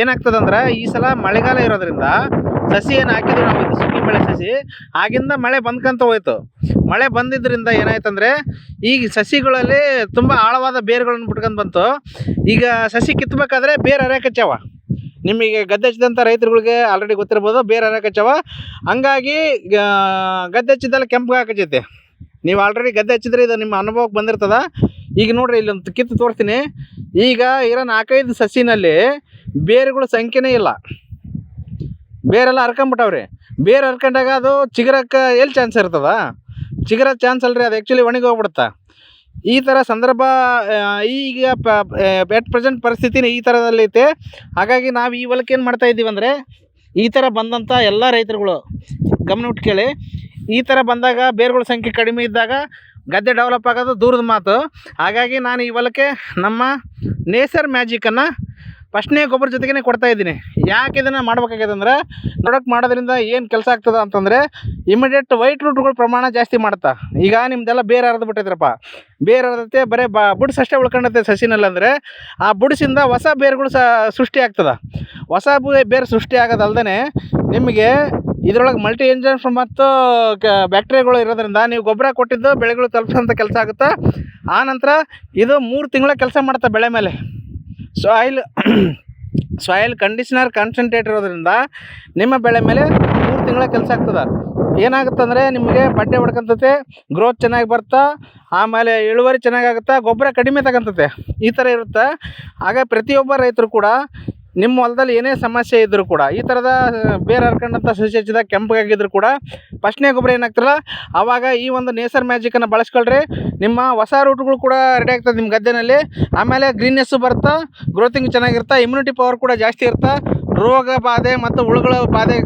ಏನಾಗ್ತದಂದ್ರೆ ಈ ಸಲ ಮಳೆಗಾಲ ಇರೋದ್ರಿಂದ ಸಸಿ ಏನು ಹಾಕಿದ್ವಿ ನಾವು ಇದು ಸುಗ್ಗಿ ಬೆಳೆ ಸಸಿ, ಆಗಿಂದ ಮಳೆ ಬಂದ್ಕಂತ ಹೋಯ್ತು. ಮಳೆ ಬಂದಿದ್ದರಿಂದ ಏನಾಯ್ತಂದ್ರೆ ಈಗ ಸಸಿಗಳಲ್ಲಿ ತುಂಬ ಆಳವಾದ ಬೇರುಗಳನ್ನು ಬಿಟ್ಕೊಂಡು ಬಂತು. ಈಗ ಸಸಿ ಕಿತ್ತಬೇಕಾದ್ರೆ ಬೇರೆ ಅರೆಕಚ್ಚವ ನಿಮಗೆ ಗದ್ದೆ ಹಚ್ಚಿದಂಥ ರೈತರುಗಳಿಗೆ ಆಲ್ರೆಡಿ ಗೊತ್ತಿರ್ಬೋದು ಬೇರೆ ಅರೆಕಚ್ಚವ ಹಂಗಾಗಿ ಗದ್ದೆ ಹಚ್ಚಿದ್ದೆಲ್ಲ ಕೆಂಪು ಹಾಕಚ್ಚೈತೆ ನೀವು ಆಲ್ರೆಡಿ ಗದ್ದೆ ಹಚ್ಚಿದ್ರೆ ಇದು ನಿಮ್ಮ ಅನುಭವಕ್ಕೆ ಬಂದಿರ್ತದ. ಈಗ ನೋಡ್ರಿ ಇಲ್ಲೊಂದು ಕಿತ್ತು ತೋರಿಸ್ತೀನಿ. ಈಗ ಇರೋ ನಾಲ್ಕೈದು ಸಸಿನಲ್ಲಿ ಬೇರುಗಳ ಸಂಖ್ಯೆನೇ ಇಲ್ಲ. ಬೇರೆಲ್ಲ ಹರ್ಕೊಂಬಿಟ್ಟವ್ರಿ. ಬೇರೆ ಹರ್ಕೊಂಡಾಗ ಅದು ಚಿಗರಕ್ಕೆ ಎಲ್ಲಿ ಚಾನ್ಸ್ ಇರ್ತದ? ಚಿಗುರ ಚಾನ್ಸ್ ಅಲ್ರಿ, ಅದು ಆ್ಯಕ್ಚುಲಿ ಒಣಗಿ ಹೋಗ್ಬಿಡುತ್ತೆ? ಈ ಥರ ಸಂದರ್ಭ ಈಗ ಎಟ್ ಪ್ರೆಸೆಂಟ್ ಪರಿಸ್ಥಿತಿನ ಈ ಥರದಲ್ಲಿ ಐತೆ. ಹಾಗಾಗಿ ನಾವು ಈ ಹೊಲಕ್ಕೆ ಏನು ಮಾಡ್ತಾ ಇದ್ದೀವಿ ಅಂದರೆ, ಈ ಥರ ಬಂದಂಥ ಎಲ್ಲ ರೈತರುಗಳು, ಗಮನ ಇಟ್ಟು ಕೇಳಿ, ಈ ಥರ ಬಂದಾಗ ಬೇರುಗಳ ಸಂಖ್ಯೆ ಕಡಿಮೆ ಇದ್ದಾಗ ಗದ್ದೆ ಡೆವಲಪ್ ಆಗೋದು ದೂರದ ಮಾತು. ಹಾಗಾಗಿ ನಾನು ಈ ಹೊಲಕ್ಕೆ ನಮ್ಮ ನೇಸರ್ ಮ್ಯಾಜಿಕನ್ನು ಫಸ್ಟ್ನೇ ಗೊಬ್ಬರ ಜೊತೆಗೇ ಕೊಡ್ತಾ ಇದ್ದೀನಿ. ಯಾಕೆ ಇದನ್ನು ಮಾಡ್ಬೇಕಾಗ್ಯದ ಅಂದ್ರೆ ಪ್ರಾಡಕ್ಟ್ ಮಾಡೋದ್ರಿಂದ ಏನು ಕೆಲಸ ಆಗ್ತದೆ ಅಂತಂದರೆ ಇಮಿಡಿಯೇಟ್ ವೈಟ್ ರೂಟ್ಗಳ ಪ್ರಮಾಣ ಜಾಸ್ತಿ ಮಾಡುತ್ತಾ. ಈಗ ನಿಮ್ದೆಲ್ಲ ಬೇರೆ ಹರಿದು ಬಿಟ್ಟೈತ್ರಪ್ಪ. ಬೇರೆ ಹರಿದತ್ತೆ ಬರೇ ಬಾ, ಬುಡ್ಸ್ ಅಷ್ಟೇ ಉಳ್ಕೊಂಡತ್ತೆ ಸಸಿನಲ್ಲಿ ಅಂದರೆ, ಆ ಬುಡ್ಸಿಂದ ಹೊಸ ಬೇರುಗಳು ಸಹ ಸೃಷ್ಟಿ ಆಗ್ತದೆ. ಹೊಸ ಬೇರು ಸೃಷ್ಟಿ ಆಗೋದಲ್ದೇ ನಿಮಗೆ ಇದರೊಳಗೆ ಮಲ್ಟಿ ಎಂಜನ್ಸ್ ಮತ್ತು ಬ್ಯಾಕ್ಟೀರಿಯಾಗಳು ಇರೋದ್ರಿಂದ ನೀವು ಗೊಬ್ಬರ ಕೊಟ್ಟಿದ್ದು ಬೆಳೆಗಳು ತಲುಪಿಸೋಂಥ ಕೆಲಸ ಆಗುತ್ತೆ? ಆ ನಂತರ ಇದು ಮೂರು ತಿಂಗಳ ಕೆಲಸ ಮಾಡುತ್ತೆ ಬೆಳೆ ಮೇಲೆ. ಸಾಯಿಲ್ ಸಾಯಿಲ್ ಕಂಡೀಷನರ್ ಕಾನ್ಸಂಟ್ರೇಟ್ ಇರೋದ್ರಿಂದ ನಿಮ್ಮ ಬೆಳೆ ಮೇಲೆ ಮೂರು ತಿಂಗಳ ಕೆಲಸ ಆಗ್ತದೆ. ಏನಾಗುತ್ತಂದರೆ ನಿಮಗೆ ಬಡ್ಡೆ ಹೊಡ್ಕೊಂತತೆ ಗ್ರೋತ್ ಚೆನ್ನಾಗಿ ಬರ್ತಾ, ಆಮೇಲೆ ಇಳುವರಿ ಚೆನ್ನಾಗಾಗುತ್ತೆ ಗೊಬ್ಬರ ಕಡಿಮೆ ತಗೊಂತತೆ. ಈ ಥರ ಇರುತ್ತೆ? ಆಗ ಪ್ರತಿಯೊಬ್ಬ ರೈತರು ಕೂಡ ನಿಮ್ಮ ಹೊಲದಲ್ಲಿ ಏನೇ ಸಮಸ್ಯೆ ಇದ್ದರೂ ಕೂಡ, ಈ ಥರದ ಬೇರೆ ಹರ್ಕೊಂಡಂಥ ಸಸಿ ಹಚ್ಚಿದಾಗ ಕೆಂಪಗಾಗಿದ್ರು ಕೂಡ ಫಸ್ಟ್ನೇ ಗೊಬ್ಬರ ಏನಾಗ್ತಿರಲ್ಲ ಆವಾಗ ಈ ಒಂದು ನೇಸರ್ ಮ್ಯಾಜಿಕನ್ನು ಬಳಸ್ಕೊಳ್ರಿ. ನಿಮ್ಮ ಹೊಸ ರೂಟ್ಗಳು ಕೂಡ ರೆಡಿ ಆಗ್ತದೆ ನಿಮ್ಮ ಗದ್ದೆನಲ್ಲಿ. ಆಮೇಲೆ ಗ್ರೀನ್ನೆಸ್ಸು ಬರ್ತಾ ಗ್ರೋತಿಂಗ್ ಚೆನ್ನಾಗಿರ್ತಾ ಇಮ್ಯುನಿಟಿ ಪವರ್ ಕೂಡ ಜಾಸ್ತಿ ಇರ್ತಾ, ರೋಗ ಬಾಧೆ ಮತ್ತು ಹುಳುಗಳ ಬಾಧೆ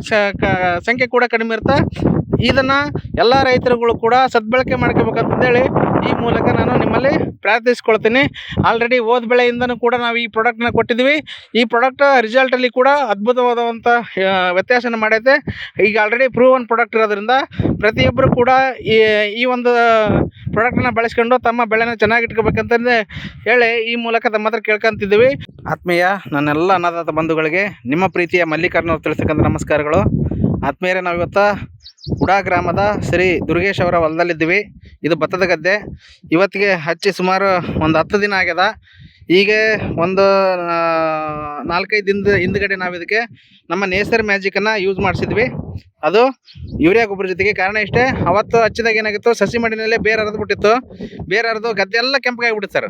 ಸಂಖ್ಯೆ ಕೂಡ ಕಡಿಮೆ ಇರ್ತಾ, ಇದನ್ನು ಎಲ್ಲ ರೈತರುಗಳು ಕೂಡ ಸದ್ಬಳಕೆ ಮಾಡ್ಕೋಬೇಕಂತಂದೇಳಿ ಈ ಮೂಲಕ ನಾನು ನಿಮ್ಮಲ್ಲಿ ಪ್ರಾರ್ಥಿಸ್ಕೊಳ್ತೀನಿ. ಆಲ್ರೆಡಿ ಹೋದ ಬೆಳೆಯಿಂದನೂ ಕೂಡ ನಾವು ಈ ಪ್ರಾಡಕ್ಟ್ನ ಕೊಟ್ಟಿದ್ವಿ ಈ ಪ್ರಾಡಕ್ಟ್ ರಿಸಲ್ಟಲ್ಲಿ ಕೂಡ ಅದ್ಭುತವಾದಂಥ ವ್ಯತ್ಯಾಸನ ಮಾಡೈತೆ. ಈಗ ಆಲ್ರೆಡಿ ಪ್ರೂವನ್ ಪ್ರಾಡಕ್ಟ್ ಇರೋದ್ರಿಂದ ಪ್ರತಿಯೊಬ್ಬರು ಕೂಡ ಈ ಈ ಒಂದು ಪ್ರಾಡಕ್ಟನ್ನು ಬಳಸ್ಕೊಂಡು ತಮ್ಮ ಬೆಳೆನ ಚೆನ್ನಾಗಿ ಇಟ್ಕೋಬೇಕಂತಂದೇ ಹೇಳಿ ಈ ಮೂಲಕ ತಮ್ಮ ಹತ್ರ ಕೇಳ್ಕೊಂತಿದ್ದೀವಿ. ಆತ್ಮೀಯ, ನನ್ನೆಲ್ಲ ಅನ್ನದಾತ ಬಂಧುಗಳಿಗೆ ನಿಮ್ಮ ಪ್ರೀತಿಯ ಮಲ್ಲಿಕಾರ್ಜುನ ಅವ್ರು ತಿಳಿಸ್ತಕ್ಕಂಥ ನಮಸ್ಕಾರಗಳು. ಆತ್ಮೀಯರೇ ನಾವು ಇವತ್ತು ಉಡಾ ಗ್ರಾಮದ ಶ್ರೀ ದುರ್ಗೇಶ್ ಅವರ ಹೊಲದಲ್ಲಿದ್ದೀವಿ. ಇದು ಭತ್ತದ ಗದ್ದೆ. ಇವತ್ತಿಗೆ ಹಚ್ಚಿ ಸುಮಾರು ಒಂದು ಹತ್ತು ದಿನ ಆಗ್ಯದ. ಈಗ ಒಂದು ನಾಲ್ಕೈದು ದಿನದ ಹಿಂದ್ಗಡೆ ನಾವು ಇದಕ್ಕೆ ನಮ್ಮ ನೇಸರ್ ಮ್ಯಾಜಿಕ್ಕನ್ನು ಯೂಸ್ ಮಾಡಿಸಿದ್ವಿ. ಅದು ಯೂರಿಯಾ ಗೊಬ್ಬರ ಜೊತೆಗೆ ಕಾರಣ ಇಷ್ಟೇ. ಅವತ್ತು ಹಚ್ಚಿದಾಗ ಏನಾಗಿತ್ತು? ಸಸಿ ಮಡಿನಲ್ಲೇ ಬೇರೆ ಹರಿದು ಬಿಟ್ಟಿತ್ತು. ಬೇರೆ ಹರಿದು ಗದ್ದೆ ಎಲ್ಲ ಕೆಂಪಗಾಗಿಬಿಟ್ಟಿತ್ತು ಸರ್.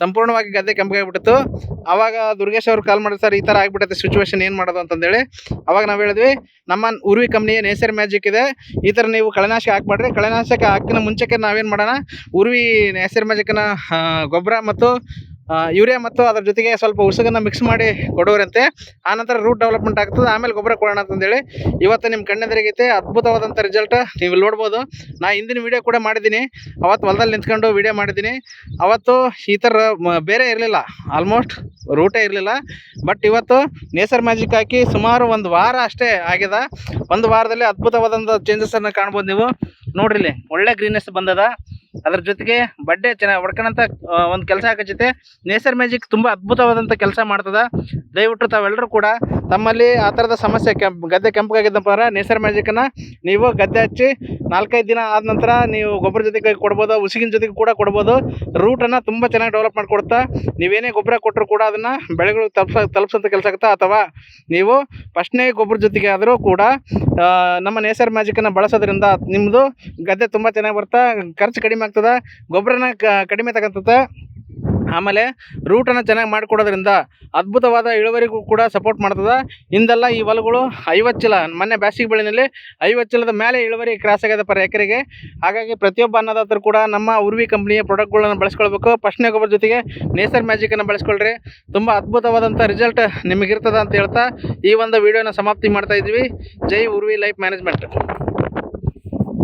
ಸಂಪೂರ್ಣವಾಗಿ ಗದ್ದೆ ಕೆಂಪಗಾಗಿಬಿಟ್ಟಿತ್ತು ಅವಾಗ ದುರ್ಗೇಶ್ ಅವರು ಕಾಲ್ ಮಾಡಿದ್ರು, ಸರ್, ಈ ಥರ ಆಗಿಬಿಟ್ಟೈತೆ ಸಿಚುವೇಶನ್ ಏನು ಮಾಡೋದು? ಅಂತಂದೇಳಿ. ಅವಾಗ ನಾವು ಹೇಳಿದ್ವಿ, ನಮ್ಮ ಉರ್ವಿ ಕಂಪ್ನಿಯ ನೇಸರ್ ಮ್ಯಾಜಿಕ್ ಇದೆ. ಈ ಥರ ನೀವು ಕಳೆನಾಶಕ ಹಾಕ್ಬೇಡ್ರಿ ಕಳೆನಾಶಕ ಹಾಕಿನ ಮುಂಚೆಕ್ಕೆ ನಾವೇನು ಮಾಡೋಣ? ಉರ್ವಿ ನೇಸರ್ ಮ್ಯಾಜಿಕ್ನ ಗೊಬ್ಬರ ಮತ್ತು ಯೂರಿಯಾ ಮತ್ತು ಅದ್ರ ಜೊತೆಗೆ ಸ್ವಲ್ಪ ಉಸುಗನ್ನು ಮಿಕ್ಸ್ ಮಾಡಿ ಕೊಡೋರಂತೆ. ಆನಂತರ ರೂಟ್ ಡೆವಲಪ್ಮೆಂಟ್ ಆಗ್ತದೆ. ಆಮೇಲೆ ಗೊಬ್ಬರ ಕೊಡೋಣ ಅಂತಂದೇಳಿ ಇವತ್ತು ನಿಮ್ಮ ಕಣ್ಣೆದರಿಗೈತೆ ಅದ್ಭುತವಾದಂಥ ರಿಸಲ್ಟ್ ನೀವು ಇಲ್ಲಿ ನೋಡ್ಬೋದು. ನಾ ಹಿಂದಿನ ವಿಡಿಯೋ ಕೂಡ ಮಾಡಿದ್ದೀನಿ. ಅವತ್ತು ಹೊಲದಲ್ಲಿ ನಿಂತ್ಕೊಂಡು ವಿಡಿಯೋ ಮಾಡಿದ್ದೀನಿ. ಅವತ್ತು ಈ ಥರ ಬೇರೆ ಇರಲಿಲ್ಲ. ಆಲ್ಮೋಸ್ಟ್ ರೂಟೇ ಇರಲಿಲ್ಲ. ಬಟ್ ಇವತ್ತು ನೇಸರ್ ಮ್ಯಾಜಿಕ್ ಹಾಕಿ ಸುಮಾರು ಒಂದು ವಾರ ಅಷ್ಟೇ ಆಗಿದೆ. ಒಂದು ವಾರದಲ್ಲಿ ಅದ್ಭುತವಾದಂಥ ಚೇಂಜಸನ್ನು ಕಾಣ್ಬೋದು ನೀವು. ನೋಡ್ರಿ ಒಳ್ಳೆ ಗ್ರೀನೆಸ್ ಬಂದದ. ಅದ್ರ ಜೊತೆಗೆ ಬಡ್ಡೆ ಚೆನ್ನಾಗಿ ಹೊಡ್ಕೊಂಡಂತ ಒಂದು ಕೆಲಸ ಹಾಕಚ್ಚೈತೆ ನೇಸರ್ ಮ್ಯಾಜಿಕ್ ತುಂಬ ಅದ್ಭುತವಾದಂಥ ಕೆಲಸ ಮಾಡ್ತದ. ದಯವಿಟ್ಟು ತಾವೆಲ್ಲರೂ ಕೂಡ ತಮ್ಮಲ್ಲಿ ಆ ಥರದ ಸಮಸ್ಯೆ, ಕೆಂಪ್, ಗದ್ದೆ ಕೆಂಪಗಾಗಿದ್ದಪ್ಪ ಅಂದ್ರೆ ನೇಸರ್ ಮ್ಯಾಜಿಕನ್ನು ನೀವು ಗದ್ದೆ ಹಚ್ಚಿ ನಾಲ್ಕೈದು ದಿನ ಆದ ನಂತರ ನೀವು ಗೊಬ್ಬರ ಜೊತೆಗೆ ಕೊಡ್ಬೋದು, ಉಸಿಗಿನ ಜೊತೆಗೆ ಕೂಡ ಕೊಡ್ಬೋದು. ರೂಟನ್ನು ತುಂಬ ಚೆನ್ನಾಗಿ ಡೆವಲಪ್ ಮಾಡಿಕೊಡ್ತಾ ನೀವೇನೇ ಗೊಬ್ಬರ ಕೊಟ್ಟರು ಕೂಡ ಅದನ್ನು ಬೆಳೆಗಳು ತಲುಪ್ಸ ತಲುಪಿಸೋಂಥ ಕೆಲಸ ಆಗುತ್ತೆ ಅಥವಾ ನೀವು ಫಸ್ಟ್ನೇ ಗೊಬ್ಬರ ಜೊತೆಗೆ ಆದರೂ ಕೂಡ ನಮ್ಮ ನೇಸರ್ ಮ್ಯಾಜಿಕನ್ನು ಬಳಸೋದ್ರಿಂದ ನಿಮ್ಮದು ಗದ್ದೆ ತುಂಬ ಚೆನ್ನಾಗಿ ಬರ್ತಾ, ಖರ್ಚು ಕಡಿಮೆ ಆಗ್ತದೆ, ಗೊಬ್ಬರನ ಕಡಿಮೆ ತಗೊಂತದೆ. ಆಮೇಲೆ ರೂಟನ್ನು ಚೆನ್ನಾಗಿ ಮಾಡಿಕೊಡೋದ್ರಿಂದ ಅದ್ಭುತವಾದ ಇಳುವರಿಗೂ ಕೂಡ ಸಪೋರ್ಟ್ ಮಾಡ್ತದೆ. ಹಿಂದೆಲ್ಲ ಈ ಹೊಲಗಳು ಐವತ್ತು ಚೀಲ, ಮೊನ್ನೆ ಬ್ಯಾಸಿಗೆ ಬೆಳೆಯಲ್ಲಿ ಐವತ್ತು ಚೀಲದ ಮೇಲೆ ಇಳುವರಿ ಕ್ರಾಸ್ ಆಗ್ಯದ ಪರ ಎಕರೆಗೆ. ಹಾಗಾಗಿ ಪ್ರತಿಯೊಬ್ಬ ಅನ್ನದಾತರು ಕೂಡ ನಮ್ಮ ಉರ್ವಿ ಕಂಪ್ನಿಯ ಪ್ರಾಡಕ್ಟ್ಗಳನ್ನು ಬಳಸ್ಕೊಳ್ಬೇಕು. ಫಸ್ಟ್ನೇ ಗೊಬ್ಬರ ಜೊತೆಗೆ ನೇಸರ್ ಮ್ಯಾಜಿಕನ್ನು ಬಳಸ್ಕೊಳ್ರಿ. ತುಂಬ ಅದ್ಭುತವಾದಂಥ ರಿಸಲ್ಟ್ ನಿಮಗಿರ್ತದೆ ಅಂತ ಹೇಳ್ತಾ ಈ ಒಂದು ವಿಡಿಯೋನ ಸಮಾಪ್ತಿ ಮಾಡ್ತಾ ಇದ್ವಿ ಜೈ ಉರ್ವಿ ಲೈಫ್ ಮ್ಯಾನೇಜ್ಮೆಂಟ್